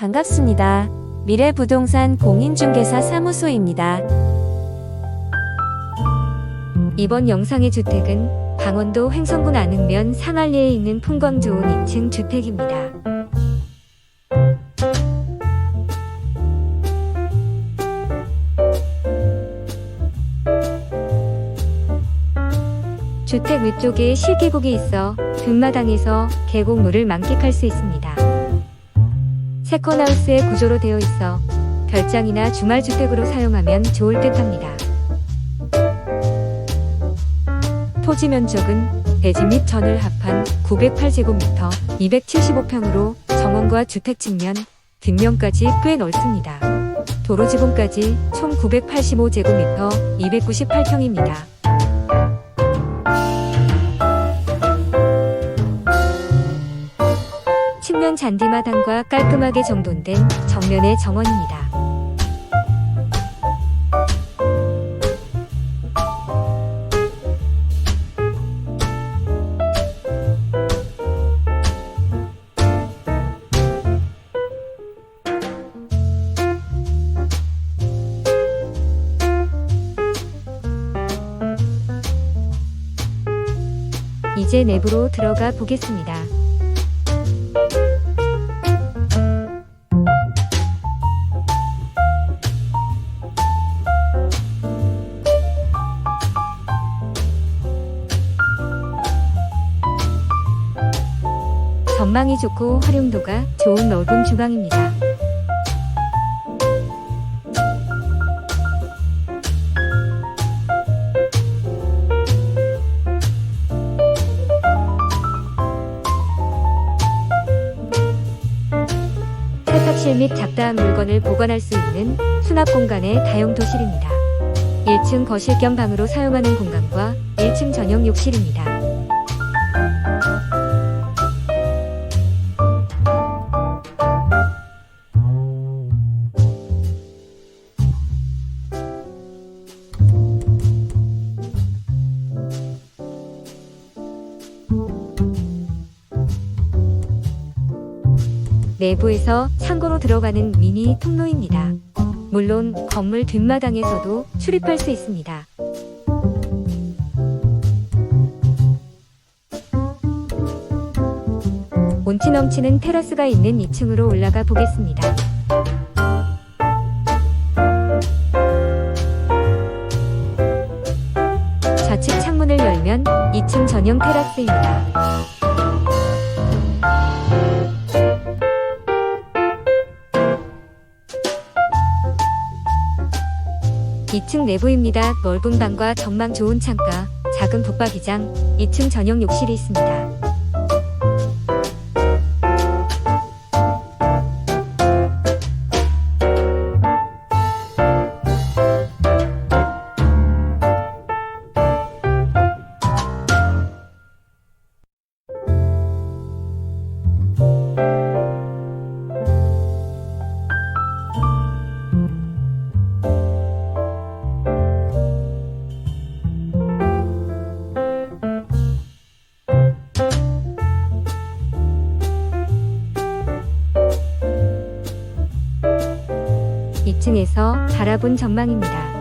반갑습니다. 미래부동산 공인중개사 사무소입니다. 이번 영상의 주택은 강원도 횡성군 안흥면 상할리에 있는 풍광 좋은 2층 주택입니다. 주택 위쪽에 실계곡이 있어 뒷마당에서 계곡물을 만끽할 수 있습니다. 세컨하우스의 구조로 되어 있어 별장이나 주말주택으로 사용하면 좋을 듯 합니다. 토지 면적은 대지 및 전을 합한 908제곱미터 275평으로 정원과 주택 측면, 뒷면까지 꽤 넓습니다. 도로 지붕까지 총 985제곱미터 298평입니다. 측면 잔디마당과 깔끔하게 정돈된 정면의 정원입니다. 이제 내부로 들어가 보겠습니다. 전망이 좋고 활용도가 좋은 넓은 주방입니다. 세탁실 및 잡다한 물건을 보관할 수 있는 수납 공간의 다용 도실입니다. 1층 거실 겸 방으로 사용하는 공간과 1층 전용 욕실입니다. 내부에서 창고로 들어가는 미니 통로입니다. 물론 건물 뒷마당에서도 출입할 수 있습니다. 온치 넘치는 테라스가 있는 2층으로 올라가 보겠습니다. 좌측 창문을 열면 2층 전용 테라스입니다. 이층 내부입니다. 넓은 방과 전망 좋은 창가, 작은 붙박이장, 2층 전용 욕실이 있습니다. 이층에서 바라본 전망입니다.